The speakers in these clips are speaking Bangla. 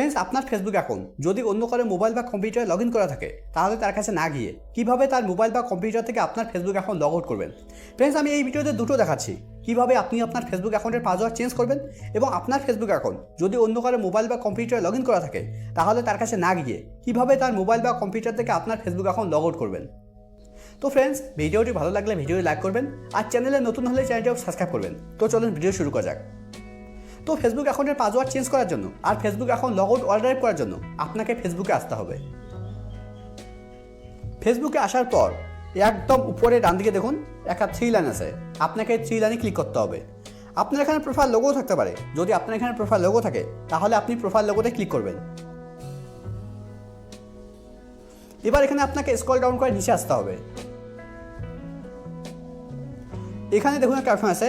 ফ্রেন্ডস আপনার ফেসবুক অ্যাকাউন্ট যদি অন্য কারও মোবাইল বা কম্পিউটারে লগ ইন করা থাকে, তাহলে তার কাছে না গিয়ে কীভাবে তার মোবাইল বা কম্পিউটার থেকে আপনার ফেসবুক অ্যাকাউন্ট লগ আউট করবেন? ফ্রেন্ডস আমি এই ভিডিওতে দুটো দেখাচ্ছি। কীভাবে আপনি আপনার ফেসবুক অ্যাকাউন্টের পাসওয়ার্ড চেঞ্জ করবেন এবং আপনার ফেসবুক অ্যাকাউন্ট যদি অন্য কারও মোবাইল বা কম্পিউটারে লগ ইন করা থাকে, তাহলে তার কাছে না গিয়ে কীভাবে তার মোবাইল বা কম্পিউটার থেকে আপনার ফেসবুক অ্যাকাউন্ট লগ আউট করবেন? তো ফ্রেন্ডস ভিডিওটি ভালো লাগলে ভিডিওটি লাইক করবেন আর চ্যানেলে নতুন হলে চ্যানেলটিও সাবস্ক্রাইব করবেন। তো চলুন, ভিডিও শুরু করা যাক। তো ফেসবুক অ্যাকাউন্টের পাসওয়ার্ড চেঞ্জ করার জন্য আর Facebook account log out order করার জন্য আপনাকে ফেসবুকে আসতে হবে। ফেসবুকে আসার পর একদম উপরে ডান দিকে দেখুন একটা থ্রি লাইন আছে। আপনাকে থ্রি লাইনে ক্লিক করতে হবে। আপনার এখানে প্রোফাইল লোগো থাকতে পারে। যদি আপনার এখানে প্রোফাইল লোগো থাকে, তাহলে আপনি প্রোফাইল লোগোতে ক্লিক করবেন। এবার এখানে আপনাকে স্ক্রল ডাউন করে নিচে আসতে হবে। এখানে দেখুন একটা অপশন আছে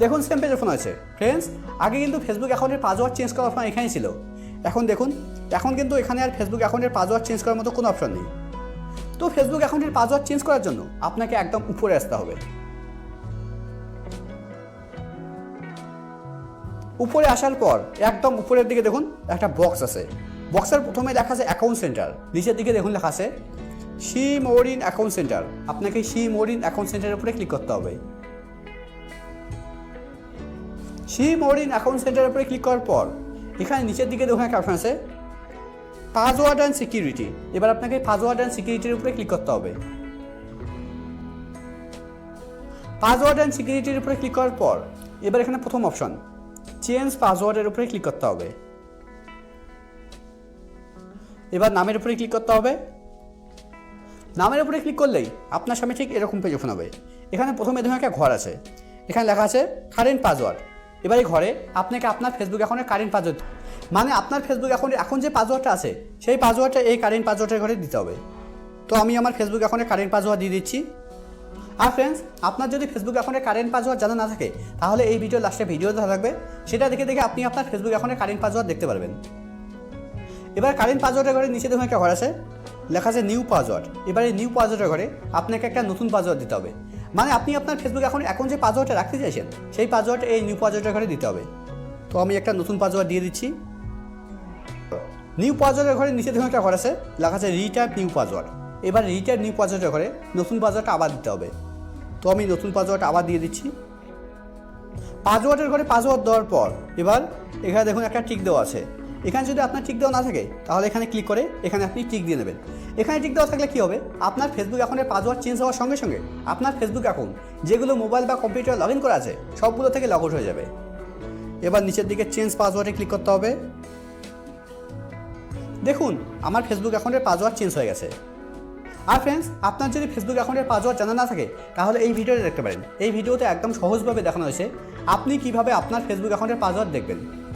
দেখুন সেম পেজ ওপেন আছে। ফ্রেন্ডস আগে কিন্তু ফেসবুক অ্যাকাউন্টের পাসওয়ার্ড চেঞ্জ করার অপশন এখানেই ছিল। এখন দেখুন, এখন কিন্তু এখানে আর ফেসবুক অ্যাকাউন্টের পাসওয়ার্ড চেঞ্জ করার মতো কোনো অপশন নেই। তো ফেসবুক অ্যাকাউন্টের পাসওয়ার্ড চেঞ্জ করার জন্য আপনাকে একদম উপরে আসতে হবে। উপরে আসার পর একদম উপরের দিকে দেখুন, একটা বক্স আছে। বক্সের প্রথমে লেখা আছে অ্যাকাউন্ট সেন্টার নিচের দিকে দেখুন লেখা আছে see more in account centre আপনাকে সি মোরিন অ্যাকাউন্ট সেন্টারের উপরে ক্লিক করতে হবে। সি মোরিন অ্যাকাউন্ট সেন্টারের উপরে ক্লিক করার পর, এখানে নিচের দিকে দেখুন একটা অপশন আছে পাসওয়ার্ড অ্যান্ড সিকিউরিটি এবার আপনাকে পাসওয়ার্ড অ্যান্ড সিকিউরিটির উপরে ক্লিক করতে হবে। পাসওয়ার্ড অ্যান্ড সিকিউরিটির উপরে ক্লিক করার পর, এবার এখানে প্রথম অপশন চেঞ্জ পাসওয়ার্ডের উপরে ক্লিক করতে হবে। এবার নামের উপরে ক্লিক করতে হবে। নামের উপরে ক্লিক করলেই আপনার সামনে ঠিক এরকম পেজ ওপেন হবে। এখানে প্রথমে দেখুন একটা ঘর আছে। এখানে লেখা আছে কারেন্ট পাসওয়ার্ড এবার ঘরে আপনাকে আপনার ফেসবুক অ্যাকাউন্টের কারেন্ট পাসওয়ার্ড মানে আপনার ফেসবুক অ্যাকাউন্টে এখন যে পাসওয়ার্ডটা আছে, সেই পাসওয়ার্ডটা এই কারেন্ট পাসওয়ার্ডের ঘরে দিতে হবে। তো আমি আমার ফেসবুক অ্যাকাউন্টে কারেন্ট পাসওয়ার্ড দিয়ে দিচ্ছি। আর ফ্রেন্ডস আপনার যদি ফেসবুক অ্যাকাউন্টে কারেন্ট পাসওয়ার্ড জানা না থাকে, তাহলে এই ভিডিও লাস্টে ভিডিও থাকবে। সেটা দেখে দেখে আপনি আপনার ফেসবুক অ্যাকাউন্টে কারেন্ট পাসওয়ার্ড দেখতে পারবেন। এবার কারেন্ট পাসওয়ার্ডের ঘরে নিচে দেখুন একটা ঘর আছে। লেখা আছে নিউ পাসওয়ার্ড এবার এই নিউ পাসওয়ার্ডের ঘরে আপনাকে একটা নতুন পাসওয়ার্ড দিতে হবে। মানে আপনি আপনার ফেসবুক এখন এখন যে পাসওয়ার্ডটা রাখতে চাইছেন, সেই পাসওয়ার্ড এই নিউ পাসওয়ার্ডের ঘরে দিতে হবে। তো আমি একটা নতুন পাসওয়ার্ড দিয়ে দিচ্ছি। নিউ পাসওয়ার্ডের ঘরে নিচে দেখুন একটা ঘর আছে, লেখা আছে রিটাইপ নিউ পাসওয়ার্ড এবার রিটাইপ নিউ পাসওয়ার্ডের ঘরে নতুন পাসওয়ার্ডটা আবার দিতে হবে। তো আমি নতুন পাসওয়ার্ডটা আবার দিয়ে দিচ্ছি। পাসওয়ার্ডের ঘরে পাসওয়ার্ড দেওয়ার পর, এবার এখানে দেখুন একটা টিক দেওয়া আছে। এখানে যদি আপনার টিক দেওয়া না থাকে, তাহলে এখানে ক্লিক করে এখানে আপনি টিক দিয়ে নেবেন। এখানে টিক দেওয়া থাকলে কী হবে? আপনার ফেসবুক অ্যাকাউন্টের পাসওয়ার্ড চেঞ্জ হওয়ার সঙ্গে সঙ্গে আপনার ফেসবুক অ্যাকাউন্ট যেগুলো মোবাইল বা কম্পিউটার লগ ইন করা আছে, সবগুলো থেকে লগ আউট হয়ে যাবে। এবার নিচের দিকে চেঞ্জ পাসওয়ার্ডে ক্লিক করতে হবে। দেখুন, আমার ফেসবুক অ্যাকাউন্টের পাসওয়ার্ড চেঞ্জ হয়ে গেছে। আর ফ্রেন্ডস আপনার যদি ফেসবুক অ্যাকাউন্টের পাসওয়ার্ড জানা না থাকে, তাহলে এই ভিডিওটা দেখতে পারেন। এই ভিডিওতে একদম সহজভাবে দেখানো হয়েছে, আপনি কীভাবে আপনার ফেসবুক অ্যাকাউন্টের পাসওয়ার্ড দেখবেন।